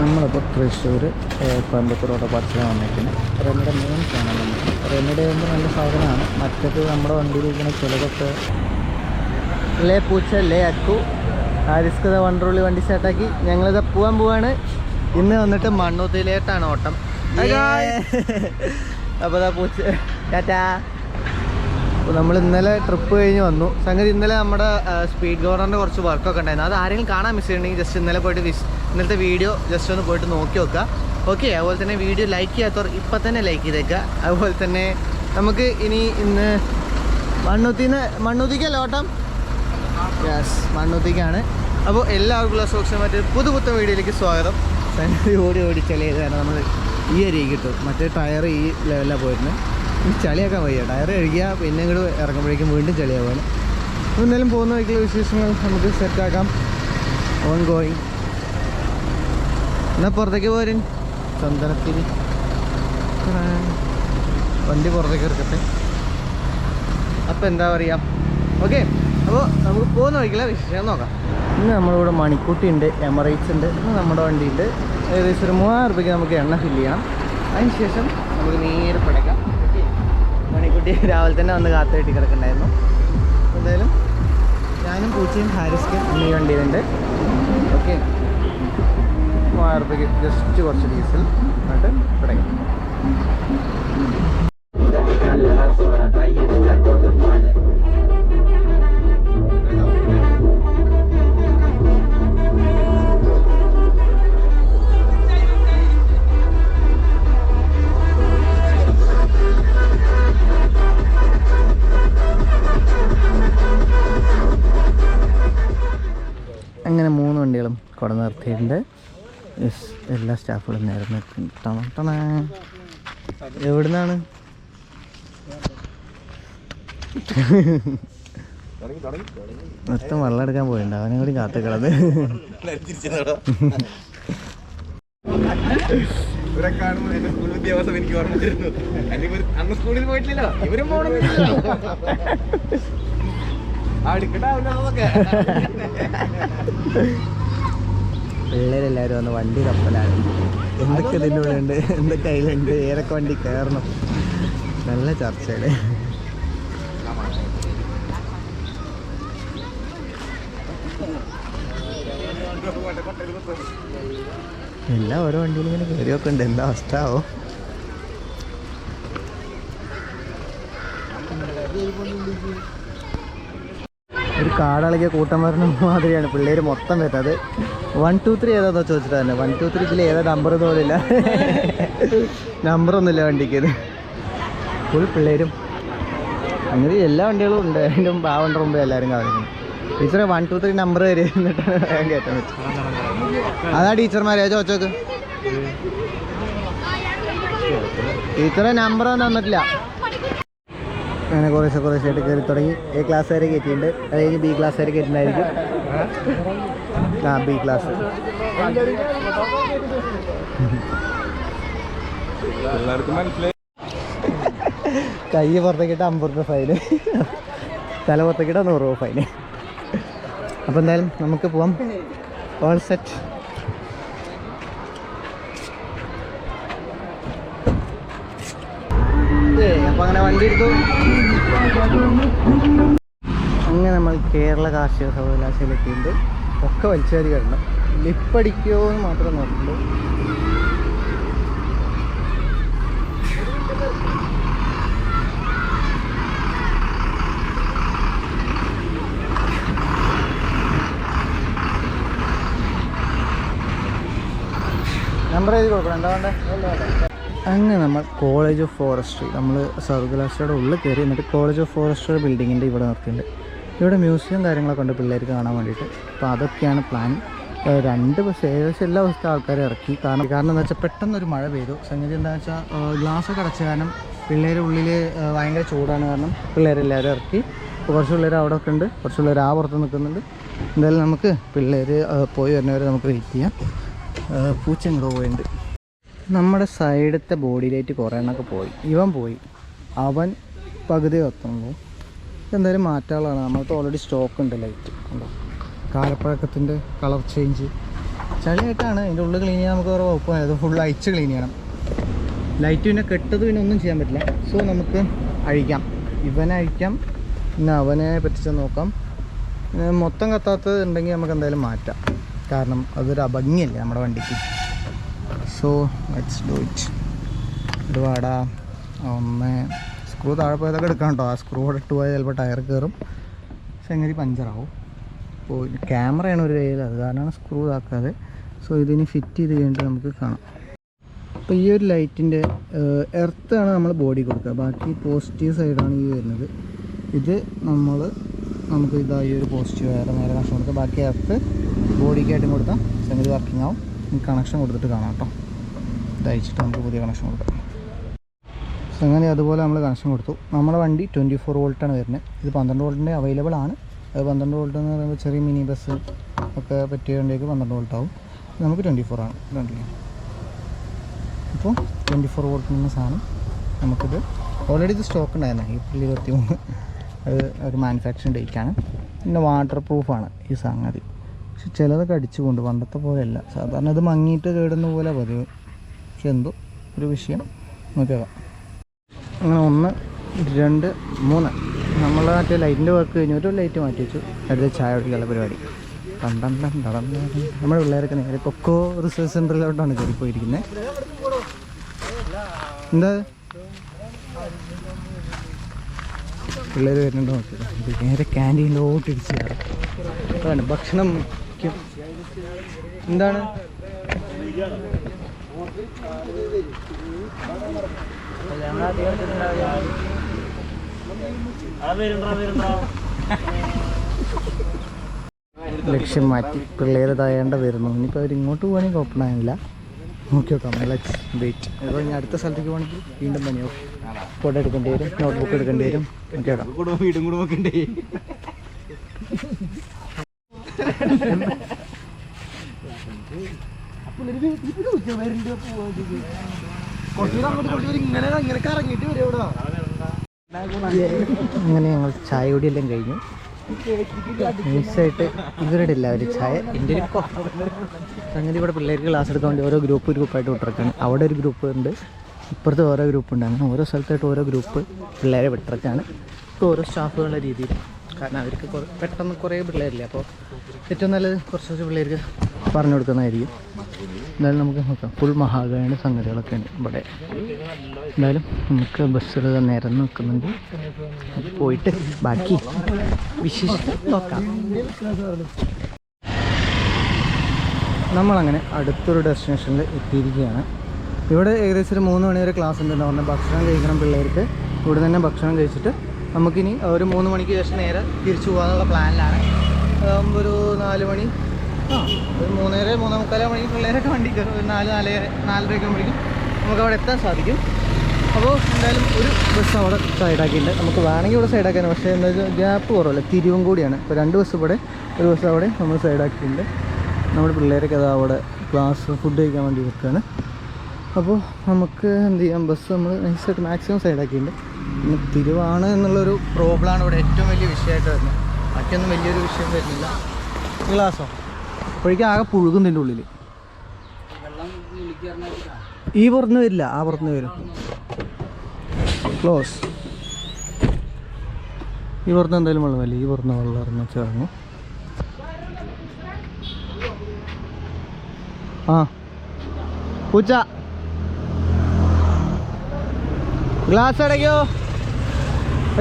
നമ്മളിപ്പോൾ തൃശ്ശൂർ കോയമ്പത്തൂർ ഓട്ടോ പാർട്സിലാണ് വന്നിരിക്കുന്നത് റെമിയുടെ main channel റെമിയുടെ ആകുമ്പോൾ നല്ല സാധനമാണ്. മറ്റത് നമ്മുടെ വണ്ടിയിലിരിക്കുന്ന ചിലതൊക്കെ ലേ പൂച്ച ലേ അക്കു ആരിസ്കത വണ്ടറുള്ളി വണ്ടി സ്റ്റാർട്ടാക്കി ഞങ്ങളിത് പോവാൻ പോവാണ്. ഇന്ന് വന്നിട്ട് മണ്ണൂത്തിയിലേട്ടാണ് ഓട്ടം. അപ്പോൾ പൂച്ച ടാറ്റാ. അപ്പോൾ നമ്മൾ ഇന്നലെ ട്രിപ്പ് കഴിഞ്ഞ് വന്നു. സംഗതി ഇന്നലെ നമ്മുടെ സ്പീഡ് ഗവർണറിന്റെ കുറച്ച് വർക്കൊക്കെ ഉണ്ടായിരുന്നു. അത് ആരെങ്കിലും കാണാൻ മിസ് ചെയ്യണമെങ്കിൽ ജസ്റ്റ് ഇന്നലെ പോയിട്ട് വിസ് ഇന്നലത്തെ വീഡിയോ ജസ്റ്റ് ഒന്ന് പോയിട്ട് നോക്കി വെക്കുക ഓക്കെ അതുപോലെ തന്നെ വീഡിയോ ലൈക്ക് ചെയ്യാത്തവർ ഇപ്പം തന്നെ ലൈക്ക് ചെയ്തേക്കുക. അതുപോലെ തന്നെ നമുക്ക് ഇനി ഇന്ന് മണ്ണൂത്തിന്ന് മണ്ണൂത്തിക്കല്ല ഓട്ടം? യെസ് മണ്ണൂത്തിക്കാണ്. അപ്പോൾ എല്ലാവർക്കും സോക്ഷൻ മറ്റൊരു പുതു പുത്തൻ വീഡിയോയിലേക്ക് സ്വാഗതം. സംഗതി ഓടി ഓടി ചളി കാരണം നമ്മൾ ഈ അരി കിട്ടും മറ്റേ ടയർ ഈ ലെവലിലാണ് പോയിരുന്നത് ചളിയാക്കാൻ വയ്യ. ടയർ കഴുകിയ പിന്നെ ഇങ്ങോട്ട് ഇറങ്ങുമ്പോഴേക്കും വീണ്ടും ചളിയാവാണ്. അപ്പോൾ എന്തായാലും പോകുന്ന വഴിക്കുള്ള വിശേഷങ്ങൾ നമുക്ക് സെറ്റാക്കാം ഓൺ ഗോയിങ് എന്നാൽ പുറത്തേക്ക് പോരും? ചന്ദനത്തിൽ വണ്ടി പുറത്തേക്ക് ഇറക്കട്ടെ അപ്പോൾ എന്താ പറയുക ഓക്കെ. അപ്പോൾ നമുക്ക് പോകുന്ന വഴിക്കുള്ള വിശേഷം നോക്കാം. ഇന്ന് നമ്മളിവിടെ മണിക്കൂട്ടി ഉണ്ട് എമറേറ്റ്സ് ഉണ്ട് നമ്മുടെ വണ്ടി ഉണ്ട് ഏകദേശം ഒരു മൂവായിരം രൂപയ്ക്ക് നമുക്ക് എണ്ണ ഫില്ല് ചെയ്യണം. അതിന് ശേഷം നമുക്ക് നേരെ പടക്കാം. മണിക്കുട്ടി രാവിലെ തന്നെ വന്ന് കാത്തു കെട്ടി കിടക്കണ്ടായിരുന്നു. എന്തായാലും ഞാനും പൂച്ചയും ഹാരിസ്റ്റും ഇന്ന് ഈ വണ്ടിയിലുണ്ട്. ഓക്കെ. മൂവായിരം രൂപയ്ക്ക് ജസ്റ്റ് കുറച്ച് ഡീസൽ എന്നിട്ട് തുടങ്ങി. അങ്ങനെ യെസ് എല്ലാ സ്റ്റാഫുകളും നേരം നിർത്തി എവിടുന്നാണ്? മൊത്തം വെള്ളം എടുക്കാൻ പോയിട്ടുണ്ട്. അവനെ കൂടി കാത്തുക്കളത്. ഇവരെ കാണുമ്പോൾ എനിക്ക് അന്ന് സ്കൂളിൽ ഇവരും പിള്ളേരെല്ലാവരും വന്ന് വണ്ടി കപ്പലാണ് എന്തൊക്കെ ഇതിന്റെ ഉള്ളിൽ ഉണ്ട് എന്തൊക്കെ അതിലുണ്ട്? ഏതൊക്കെ വണ്ടി കയറണം? നല്ല ചർച്ചയുടെ എല്ലാം ഓരോ വണ്ടിയിലും ഇങ്ങനെ കയറിയൊക്കെ ഉണ്ട്. എന്താ അവസ്ഥ ആവോ? ഒരു കാടളകിയ കൂട്ടം വരുന്ന മാതിരിയാണ് പിള്ളേർ മൊത്തം വരുന്നത്. വൺ ടു ത്രീ ഏതാന്നോ ചോദിച്ചിട്ട് തന്നെ. വൺ ടു ത്രീ ഇതിൽ ഏതാ നമ്പർ പോലില്ല നമ്പറൊന്നുമില്ല വണ്ടിക്ക്. ഇത് ഫുൾ പിള്ളേരും. അങ്ങനെ എല്ലാ വണ്ടികളും ഉണ്ട്. അതിന്റെ മുമ്പ് മുമ്പ് എല്ലാവരും കാണിക്കുന്നു ടീച്ചറെ വൺ ടു ത്രീ നമ്പർ വരെ എന്നിട്ടാണ് വേഗം കയറ്റാൻ പറ്റും അതാ ടീച്ചർമാരെ ചോദിച്ചോക്ക്? ടീച്ചറെ നമ്പർ ഒന്നും തന്നിട്ടില്ല. അങ്ങനെ കുറേശ്ശെ കുറേശ്ശായിട്ട് കയറി തുടങ്ങി. എ ക്ലാസ് വരെ കയറ്റിയിട്ടുണ്ട്. അത് കഴിഞ്ഞ് ബി ക്ലാസ് വരെ കയറ്റിണ്ടായിരിക്കും. ആ ബി ക്ലാസ് കൈ പുറത്തേക്കിട്ട് അമ്പത് രൂപ ഫൈന്. തല പുറത്തേക്കിട്ട് നൂറ് രൂപ ഫൈന്. അപ്പോൾ എന്തായാലും നമുക്ക് പോവാം. ഓൾ സെറ്റ് അപ്പോൾ അങ്ങനെ വണ്ടി എടുത്തു. അങ്ങനെ നമ്മൾ കേരള കാർഷിക സർവകലാശാലയ്ക്കുണ്ട് ഒക്കെ വലിച്ചേരി കിടണം ലിപ്പടിക്കുമോ എന്ന് മാത്രം നോക്കുന്നു നമ്പർ എഴുതി കൊടുക്കണം. എന്താ വേണ്ടേ? അങ്ങനെ നമ്മൾ കോളേജ് ഓഫ് ഫോറസ്ട്രി നമ്മൾ സർവകലാശാലയുടെ ഉള്ളിൽ കയറി എന്നിട്ട് കോളേജ് ഓഫ് ഫോറസ്ട്രി ബിൽഡിങ്ങിന്റെ ഇവിടെ നിർത്തിയിട്ടുണ്ട്. ഇവിടെ മ്യൂസിയം കാര്യങ്ങളൊക്കെ ഉണ്ട് പിള്ളേർക്ക് കാണാൻ വേണ്ടിയിട്ട്. അപ്പോൾ അതൊക്കെയാണ് പ്ലാൻ രണ്ട് ബസ് ഏകദേശം എല്ലാ ദിവസത്തെ ആൾക്കാരെ ഇറക്കി. കാരണം കാരണം എന്താ വെച്ചാൽ പെട്ടെന്നൊരു മഴ പെയ്തു. സംഗതി എന്താ വെച്ചാൽ ഗ്ലാസ്സൊക്കെ അടച്ച കാരണം പിള്ളേരുടെ ഉള്ളിൽ ഭയങ്കര ചൂടാണ് കാരണം പിള്ളേരെല്ലാവരും ഇറക്കി. അപ്പോൾ കുറച്ച് പിള്ളേർ അവിടെ ഒക്കെ ഉണ്ട്. കുറച്ച് പിള്ളേർ ആ പുറത്ത് നിൽക്കുന്നുണ്ട്. എന്തായാലും നമുക്ക് പിള്ളേർ പോയി വരുന്നവരെ നമുക്ക് വെയിറ്റ് ചെയ്യാം. പൂച്ചങ്ങൾ പോയിട്ടുണ്ട്. നമ്മുടെ സൈഡത്തെ ബോഡി ലൈറ്റ് കുറേ എണ്ണൊക്കെ പോയി. ഇവൻ പോയി. അവൻ പകുതി കത്തുള്ളൂ എന്തായാലും മാറ്റാനുള്ളതാണ്. നമ്മൾക്ക് ഓൾറെഡി സ്റ്റോക്ക് ഉണ്ട് ലൈറ്റ് ഉണ്ടോ കാലപ്പഴക്കത്തിന്റെ കളർ ചേഞ്ച് ചളിയായിട്ടാണ്. അതിന്റെ ഉള്ളിൽ ക്ലീൻ ചെയ്യാൻ നമുക്ക് വേറെ വകുപ്പാണ് അത് ഫുൾ അയച്ച് ക്ലീൻ ചെയ്യണം. ലൈറ്റ് പിന്നെ കെട്ടത് പിന്നെ ഒന്നും ചെയ്യാൻ പറ്റില്ല. സോ നമുക്ക് അഴിക്കാം. ഇവനെ അഴിക്കാം. പിന്നെ അവനെ പറ്റിച്ച് നോക്കാം. മൊത്തം കത്താത്തത് ഉണ്ടെങ്കിൽ നമുക്ക് എന്തായാലും മാറ്റാം. കാരണം അതൊരു അഭംഗിയല്ലേ നമ്മുടെ വണ്ടിക്ക്. സോ ലെറ്റ്സ് ഡു ഇറ്റ് ഇടുവാടാ ഒന്ന് സ്ക്രൂ താഴെ പോയതൊക്കെ എടുക്കാം കേട്ടോ ആ സ്ക്രൂ ഇട്ട് പോയാൽ ചിലപ്പോൾ ടയർ കയറും സംഗതി പഞ്ചറാവും അപ്പോൾ ക്യാമറയാണ് ഒരു കയ്യിൽ. അത് കാരണമാണ് സ്ക്രൂ ഇതാക്കാതെ. സോ ഇതിന് ഫിറ്റ് ചെയ്ത് കഴിഞ്ഞിട്ട് നമുക്ക് കാണാം. അപ്പോൾ ഈ ഒരു ലൈറ്റിന്റെ എർത്താണ് നമ്മൾ ബോഡി കൊടുക്കുക. ബാക്കി പോസിറ്റീവ് സൈഡാണ് ഈ വരുന്നത്. ഇത് നമ്മൾ നമുക്ക് ഇതാ ഈ ഒരു പോസിറ്റീവ് വേറെ നേരെ നഷ്ടം കൊടുക്കുക ബാക്കി എർത്ത് ബോഡിക്കായിട്ടും കൊടുത്താൽ സംഗതി വർക്കിംഗ് ആവും. കണക്ഷൻ കൊടുത്തിട്ട് കാണാം കേട്ടോ ഇതയച്ചിട്ട് നമുക്ക് പുതിയ കണക്ഷൻ കൊടുക്കാം. അങ്ങനെ അതുപോലെ നമ്മൾ കണക്ഷൻ കൊടുത്തു. നമ്മുടെ വണ്ടി ട്വന്റി ഫോർ വോൾട്ടാണ് വരുന്നത്. ഇത് പന്ത്രണ്ട് വോൾട്ടിന്റെ അവൈലബിൾ ആണ്. അത് പന്ത്രണ്ട് വോൾട്ട് എന്ന് പറയുമ്പോൾ ചെറിയ മിനി ബസ് ഒക്കെ പറ്റിയ വണ്ടിയൊക്കെ പന്ത്രണ്ട് വോൾട്ട് ആവും. നമുക്ക് ട്വന്റി ഫോർ ആണ് വണ്ടി അപ്പോൾ ട്വന്റി ഫോർ വോൾട്ട് എന്ന സാധനം നമുക്കിത് ഓൾറെഡി ഇത് സ്റ്റോക്ക് ഉണ്ടായിരുന്നു. ഏപ്രിൽ ഇരുപത്തി മൂന്ന് അത് ഒരു മാനുഫാക്ചറിങ് ഡേറ്റാണ് പിന്നെ വാട്ടർ പ്രൂഫാണ് ഈ സംഗതി. പക്ഷെ ചിലതൊക്കെ അടിച്ചുകൊണ്ട് പണ്ടത്തെ പോലെയല്ല. സാധാരണ ഇത് മങ്ങിയിട്ട് കേടുന്ന പോലെ പതിവ് പക്ഷെ എന്തോ ഒരു വിഷയം. നോക്കിയാകാം അങ്ങനെ ഒന്ന് രണ്ട് മൂന്ന്. നമ്മൾ മറ്റേ ലൈറ്റിന്റെ വർക്ക് കഴിഞ്ഞു. ഒരു ലൈറ്റ് മാറ്റി വെച്ചു. അടുത്ത ചായ കുടിക്കാനുള്ള പരിപാടി. പന്ത്രണ്ട് നമ്മുടെ പിള്ളേരൊക്കെ നേരെ കൊക്കോ റിസർച്ച് സെന്ററിലോട്ടാണ് കയറി പോയിരിക്കുന്നത് എന്താ? പിള്ളേർ വരുന്നുണ്ടോ? നോക്കി നേരെ ക്യാന്റീനിലോട്ട് ഇടിച്ചു ഭക്ഷണം. മുഖ്യം എന്താണ്? ലക്ഷ്യം മാറ്റി പിള്ളേർ തായേണ്ട വരുന്നു. ഇനിയിപ്പോൾ അവർ ഇങ്ങോട്ട് പോകണമെങ്കിൽ കുഴപ്പമില്ല നോക്കി നോക്കാം. ലെറ്റ്സ് വെയിറ്റ് അപ്പോൾ ഞാൻ അടുത്ത സ്ഥലത്തേക്ക് പോകണമെങ്കിൽ വീണ്ടും പണിയാവും ഫോട്ടോ എടുക്കേണ്ടി വരും നോട്ട്ബുക്ക് എടുക്കേണ്ടി വരും. നോക്കി നോക്കാം. അങ്ങനെ ഞങ്ങൾ ചായ കുടിയെല്ലാം കഴിഞ്ഞു. നൈസായിട്ട് ഇവരുടെ ഇല്ല ഒരു ചായ എന്റെ അങ്ങനെ ഇവിടെ പിള്ളേർക്ക് ക്ലാസ് എടുക്കാൻ ഓരോ ഗ്രൂപ്പ് ഗ്രൂപ്പായിട്ട് വിട്ടിറക്കാണ്. അവിടെ ഒരു ഗ്രൂപ്പ് ഉണ്ട് ഇപ്പുറത്ത് ഓരോ ഗ്രൂപ്പ് ഉണ്ട്. അങ്ങനെ ഓരോ സ്ഥലത്തായിട്ട് ഓരോ ഗ്രൂപ്പ് പിള്ളേരെ വിട്ടിറക്കാണ്. ഇപ്പോൾ ഓരോ സ്റ്റാഫുകളുടെ രീതിയിൽ. കാരണം അവർക്ക് പെട്ടെന്ന് കുറേ പിള്ളേരില്ലേ അപ്പോൾ ഏറ്റവും നല്ലത് കുറച്ച് കുറച്ച് പിള്ളേർക്ക് പറഞ്ഞു കൊടുക്കുന്നതായിരിക്കും. എന്തായാലും നമുക്ക് നോക്കാം. ഫുൾ മഹാഗായണ സംഗതികളൊക്കെ ഉണ്ട് ഇവിടെ. എന്തായാലും നമുക്ക് ബസ്സുകൾ നേരം നിൽക്കുന്നുണ്ട്. പോയിട്ട് ബാക്കി വിശേഷം നോക്കാം. നമ്മളങ്ങനെ അടുത്തൊരു ഡെസ്റ്റിനേഷനിൽ എത്തിയിരിക്കുകയാണ്. ഇവിടെ ഏകദേശം ഒരു മൂന്ന് മണിവരെ ക്ലാസ് ഉണ്ടെന്ന് പറഞ്ഞാൽ ഭക്ഷണം കഴിക്കണം പിള്ളേർക്ക്. ഇവിടെ തന്നെ ഭക്ഷണം കഴിച്ചിട്ട് നമുക്കിനി ഒരു മൂന്ന് മണിക്ക് ശേഷം നേരെ തിരിച്ചു പോകാനുള്ള പ്ലാനിലാണ്. ഒരു നാല് മണി ആ ഒരു മൂന്നര മൂന്നേ മുക്കാല മണി പിള്ളേരൊക്കെ വണ്ടി കയറും. ഒരു നാല് നാല് നാലരയൊക്കെ ആകുമ്പോഴേക്കും നമുക്ക് അവിടെ എത്താൻ സാധിക്കും. അപ്പോൾ എന്തായാലും ഒരു ബസ് അവിടെ സൈഡാക്കിയിട്ടുണ്ട് നമുക്ക് വേണമെങ്കിൽ ഇവിടെ സൈഡാക്കാൻ പക്ഷേ എന്താ വെച്ചാൽ ഗ്യാപ്പ് കുറവല്ല? തിരിവും കൂടിയാണ്. ഇപ്പോൾ രണ്ട് ബസ് ഇവിടെ ഒരു ബസ് അവിടെ നമ്മൾ സൈഡാക്കിയിട്ടുണ്ട് നമ്മുടെ പിള്ളേരൊക്കെ അത് അവിടെ ക്ലാസ് ഫുഡ് കഴിക്കാൻ വേണ്ടി നിൽക്കുകയാണ്. അപ്പോൾ നമുക്ക് എന്ത് ചെയ്യാം? ബസ് നമ്മൾ നൈസായിട്ട് മാക്സിമം സൈഡാക്കിയിട്ടുണ്ട് പിന്നെ തിരുവാണ് എന്നുള്ളൊരു പ്രോബ്ലമാണ് ഇവിടെ ഏറ്റവും വലിയ വിഷയമായിട്ട് വരുന്നത്. മറ്റൊന്നും വലിയൊരു വിഷയം വരുന്നില്ല. ഗ്ലാസോ? അപ്പോഴേക്കും ആകെ പുഴുകുന്നതിന്റെ ഉള്ളിൽ ഈ പുറത്തുനിന്ന് വരില്ല ആ പുറത്തുനിന്ന് വരും. ക്ലോസ് ഈ പുറത്ത് എന്തായാലും വെള്ളമല്ല ഈ പുറത്ത് വെള്ളം ഇറങ്ങി ചേർന്നു ആ. പൂച്ച. ഗ്ലാസ് അടയ്ക്കോ.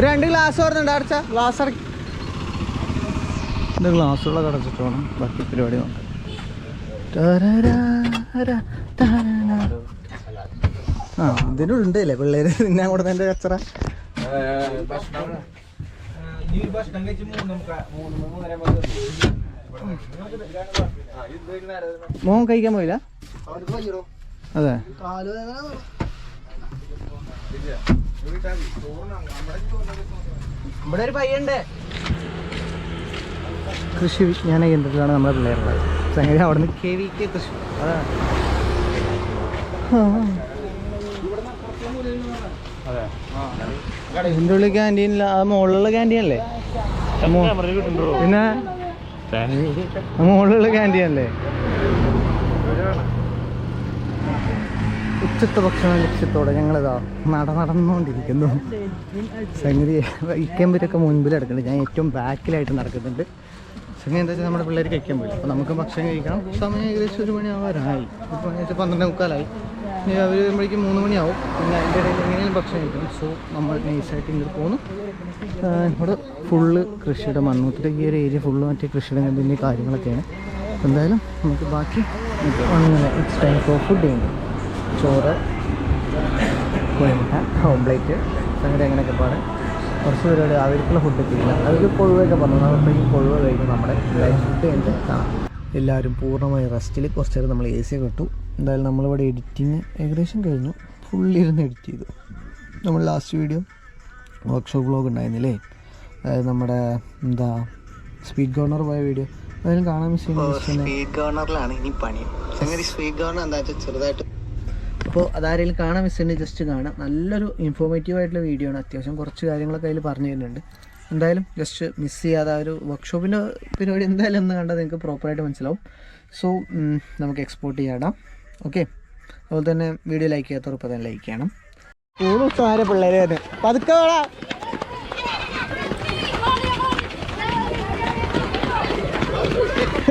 രണ്ട് ഗ്ലാസ് വരുന്നുണ്ട് അടച്ച. ഗ്ലാസ് ഇറക്കി. ഇത് ഗ്ലാസ്സുകളൊക്കെ അടച്ചിട്ട് വേണം. ബാക്കി പരിപാടി നോക്കാം. ആ ഇതിനുണ്ടല്ലേ പിള്ളേര്? പിന്നെ അവിടെ എന്റെ കച്ചറ. മോൻ കഴിക്കാൻ പോയില്ല? അതെ. ഇവിടെ ഒരു പയ്യുണ്ട് കൃഷി വിജ്ഞാന കേന്ദ്രത്തിലാണ് നമ്മുടെ പിള്ളേരുള്ളത്. സംഗതി അവിടെ നിന്ന് കെ വി കെ കൃഷി അതാണ്. ഇതിന്റെ ഉള്ളിൽ അത് മുകളിലുള്ള ക്യാന്റീൻ അല്ലേ? പിന്നെ? മുകളിലുള്ള ക്യാന്റീൻ അല്ലേ? ഉച്ചത്തെ ഭക്ഷണ ലക്ഷ്യത്തോടെ ഞങ്ങളിതാ നട നടന്നുകൊണ്ടിരിക്കുന്നു. സംഗതി ഇക്കമ്പരൊക്കെ മുൻപിൽ നടക്കുന്നുണ്ട്. ഞാൻ ഏറ്റവും ബാക്കിലായിട്ട് നടക്കുന്നുണ്ട്. സംഗതി എന്താ വെച്ചാൽ നമ്മുടെ പിള്ളേർ കഴിക്കാൻ പോയി. അപ്പോൾ നമുക്ക് ഭക്ഷണം കഴിക്കണം. സമയം ഏകദേശം ഒരു മണി ആവാറായി ഇപ്പോൾ ഏകദേശം പന്ത്രണ്ട് മുക്കാലായി. ഇനി അവർ വരുമ്പോഴേക്കും മൂന്ന് മണിയാവും. പിന്നെ അതിന്റെ ഇടയിൽ എങ്ങനെയും ഭക്ഷണം കഴിക്കണം. സോ നമ്മൾ നൈസായിട്ട് ഇങ്ങോട്ട് പോകുന്നു ഇവിടെ ഫുള്ള് കൃഷിയുടെ മണ്ണൂത്തിന്റെ ഈ ഒരു ഏരിയ ഫുള്ള് മറ്റേ കൃഷിയുടെ ഇതിന്റെ കാര്യങ്ങളൊക്കെയാണ് എന്തായാലും നമുക്ക് ബാക്കി ഇറ്റ്സ് ടൈം ഫോർ ഫുഡ് ചെയ്യുന്നു. ചോറ് കോഴിമുട്ട ഓംപ്ലേറ്റ് അങ്ങനെ അങ്ങനെയൊക്കെ പാടെ. കുറച്ച് പേരോട് അവർക്കുള്ള ഫുഡൊക്കെ ഇല്ല. അവർക്ക് കൊഴുവൊക്കെ പറഞ്ഞു. നമ്മളിപ്പോൾ ഈ കൊഴുവ കഴിഞ്ഞ് നമ്മുടെ ലൈഫ് ഫുഡ് കഴിഞ്ഞിട്ട് കാണാം. എല്ലാവരും പൂർണമായി റെസ്റ്റിൽ കുറച്ച് നേരം നമ്മൾ എ സി കിട്ടു എന്തായാലും നമ്മളിവിടെ എഡിറ്റിങ് ഏകദേശം കഴിഞ്ഞു. ഫുള്ളി ഇരുന്ന് എഡിറ്റ് ചെയ്തു. നമ്മൾ ലാസ്റ്റ് വീഡിയോ വർക്ക്ഷോപ്പ് ബ്ലോഗ് ഉണ്ടായിരുന്നില്ലേ? അതായത് നമ്മുടെ എന്താ സ്പീഡ് ഗവർണർ പോയ വീഡിയോ അതായാലും കാണാൻ മിസ് സ്പീഡ് ഗവർണറിലാണ് ഇനി പണി. സംഗതി സ്പീഡ് ഗവർണർ എന്താ വെച്ചാൽ ചെറുതായിട്ട് അപ്പോൾ അതാരെങ്കിലും കാണാൻ മിസ് ഉണ്ട് ജസ്റ്റ് കാണാം. നല്ലൊരു ഇൻഫോർമേറ്റീവ് ആയിട്ടുള്ള വീഡിയോ ആണ്. അത്യാവശ്യം കുറച്ച് കാര്യങ്ങളൊക്കെ അതിൽ പറഞ്ഞു തരുന്നുണ്ട്. എന്തായാലും ജസ്റ്റ് മിസ് ചെയ്യാതെ ആ ഒരു വർക്ക്ഷോപ്പിന്റെ പരിപാടി എന്തായാലും ഒന്ന് കണ്ടാൽ നിങ്ങൾക്ക് പ്രോപ്പറായിട്ട് മനസ്സിലാവും. സോ നമുക്ക് എക്സ്പോർട്ട് ചെയ്യാടാം. ഓക്കെ അതുപോലെ തന്നെ വീഡിയോ ലൈക്ക് ചെയ്യാത്തവർ ഇപ്പോൾ തന്നെ ലൈക്ക് ചെയ്യണം. ദിവസം പിള്ളേരെ? തന്നെ പതുക്കെ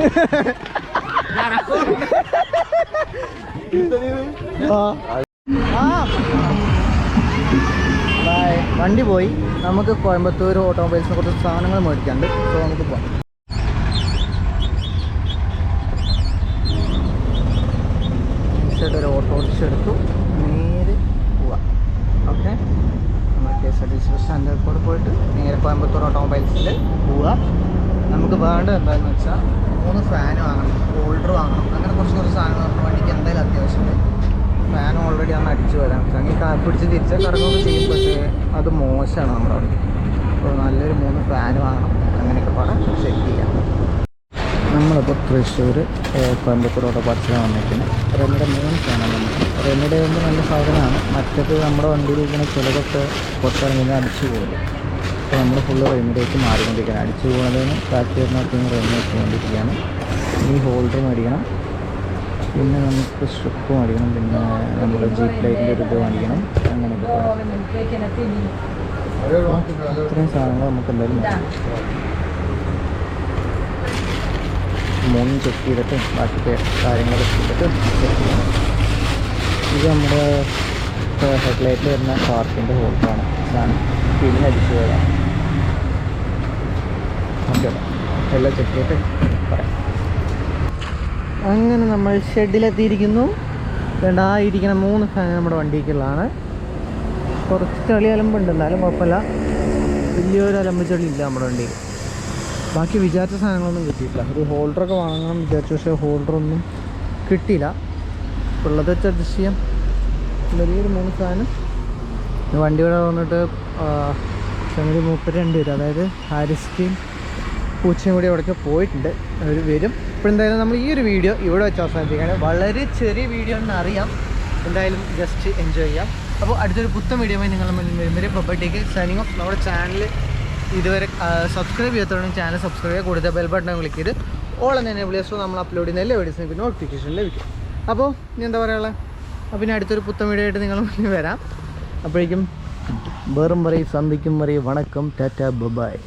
ha ബൈ വണ്ടി പോയി നമുക്ക് കോയമ്പത്തൂർ ഓട്ടോമൊബൈൽസിന് കുറച്ച് സാധനങ്ങൾ മേടിക്കാണ്ട് സോ നമുക്ക് പോകാം ഒരു ഓട്ടോറിക്ഷ എടുത്തു നേരെ പോവാം ഓക്കെ നമ്മൾ K S R T C bus സ്റ്റാൻഡിൽ കൂടെ പോയിട്ട് നേരെ കോയമ്പത്തൂർ ഓട്ടോമൊബൈൽസിൽ പോവുക നമുക്ക് വേണ്ടത് എന്താണെന്ന് വെച്ചാൽ മൂന്ന് ഫാൻ വാങ്ങണം ഹോൾഡർ വാങ്ങണം. അങ്ങനെ കുറച്ച് കുറച്ച് സാധനങ്ങൾ നമ്മുടെ വണ്ടിക്ക് എന്തായാലും അത്യാവശ്യമുണ്ട് ഫാൻ ഓൾറെഡി അന്ന് അടിച്ചു വരാം. കാ പിടിച്ച് തിരിച്ച് കറങ്ങുകയൊക്കെ ചെയ്യും പക്ഷേ അത് മോശമാണ് നമ്മുടെ അവിടെ. അപ്പോൾ നല്ലൊരു മൂന്ന് ഫാൻ വാങ്ങണം. അങ്ങനെയൊക്കെ പറയാം സെറ്റ് ചെയ്യാം. നമ്മളിപ്പോൾ തൃശ്ശൂർ കോയമ്പത്തൂർ ഓട്ടോ പാർട്സിലാണ് വന്നിരിക്കുന്നത് റെമിയുടെ മൂന്ന് ഫാനാണ് നമുക്ക് റെമിയുടെ ആകുമ്പോൾ നല്ല സാധനമാണ്. മറ്റത് നമ്മുടെ വണ്ടിയിലിരിക്കുന്ന ചിലതൊക്കെ പുറത്തിറങ്ങി അടിച്ചു പോകും. അപ്പോൾ നമ്മൾ ഫുള്ള് റെമിയിലേക്ക് മാറിക്കൊണ്ടിരിക്കുകയാണ്. അടിച്ചു പോകുന്നതിന് കാറ്റ് വരുന്നൊക്കെ റെമി വെച്ചുകൊണ്ടിരിക്കുകയാണ് ഈ ഹോൾഡർ മേടിക്കണം. പിന്നെ നമുക്ക് സ്ട്രിപ്പ് മേടിക്കണം. പിന്നെ നമ്മുടെ ജീപ്പ് ലൈറ്റിന്റെ ഒരു ഇത് മേടിക്കണം. അങ്ങനെയൊക്കെ ഇത്രയും സാധനങ്ങൾ നമുക്ക് എന്തായാലും. മൂന്നും ചെക്ക് ചെയ്തിട്ട് ബാക്കി കാര്യങ്ങൾ ചെയ്തിട്ട് ഇത് നമ്മുടെ ഹെഡ്ലൈറ്റിൽ വരുന്ന പാർക്കിന്റെ ഹോൾഡറാണ് ഇതാണ്. പിഴിഞ്ഞ് അടിച്ചു വരാം എല്ലാം ചെക്ക് ചെയ്തിട്ട് അങ്ങനെ നമ്മൾ ഷെഡിലെത്തിയിരിക്കുന്നു. രണ്ടായിരിക്കുന്ന മൂന്ന് ഫാൻ നമ്മുടെ വണ്ടിക്കുള്ളതാണ്. കുറച്ച് ചളി അലമ്പുണ്ട് എന്നാലും കുഴപ്പമില്ല. വലിയൊരു അലമ്പ് ചളി ഇല്ല നമ്മുടെ വണ്ടിയിൽ ബാക്കി വിചാരിച്ച സാധനങ്ങളൊന്നും കിട്ടിയില്ല ഒരു ഹോൾഡറൊക്കെ വാങ്ങണം വിചാരിച്ചു പക്ഷേ ഹോൾഡറൊന്നും കിട്ടിയില്ല. ഉള്ളത് വെച്ച് അഡ്ജസ്റ്റ് ചെയ്യാം. വലിയൊരു മൂന്ന് സാധനം. വണ്ടി ഇവിടെ വന്നിട്ട് സംഗതി മുപ്പത്തി രണ്ട് പേര് അതായത് ഹാരിസ്റ്റിയും പൂച്ചയും കൂടി അവിടേക്ക് പോയിട്ടുണ്ട്. അവർ വരും. ഇപ്പോൾ എന്തായാലും നമ്മൾ ഈ ഒരു വീഡിയോ ഇവിടെ വെച്ച് അവസാനിപ്പിക്കുകയാണ്. വളരെ ചെറിയ വീഡിയോ എന്ന് അറിയാം. എന്തായാലും ജസ്റ്റ് എൻജോയ് ചെയ്യാം. അപ്പോൾ അടുത്തൊരു പുത്തൻ വീഡിയോ നിങ്ങൾ മുന്നിൽ വരുമ്പോൾ പ്രോപ്പർട്ടിക്ക് സൈനിങ് ഓഫ് നമ്മുടെ ചാനൽ ഇതുവരെ സബ്സ്ക്രൈബ് ചെയ്യാത്തവരും ചാനൽ സബ്സ്ക്രൈബ് ചെയ്യുക. കൂടുതൽ ബെൽ ബട്ടൺ ക്ലിക്ക് ചെയ്ത് ഓൾ എനേബിൾ ചെയ്യുക. നമ്മൾ അപ്ലോഡ് ചെയ്യുന്ന എല്ലാ വീഡിയോസിനും പിന്നെ നോട്ടിഫിക്കേഷൻ ലഭിക്കും. അപ്പോൾ ഇനി എന്താ പറയുക അപ്പോൾ പിന്നെ അടുത്തൊരു പുത്തൻ വീഡിയോ ആയിട്ട് നിങ്ങൾ മുന്നിൽ വരാം. അപ്പോഴേക്കും വേറും പറയും സന്ധിക്കും പറയും വണക്കം ടാറ്റ ബബായ്.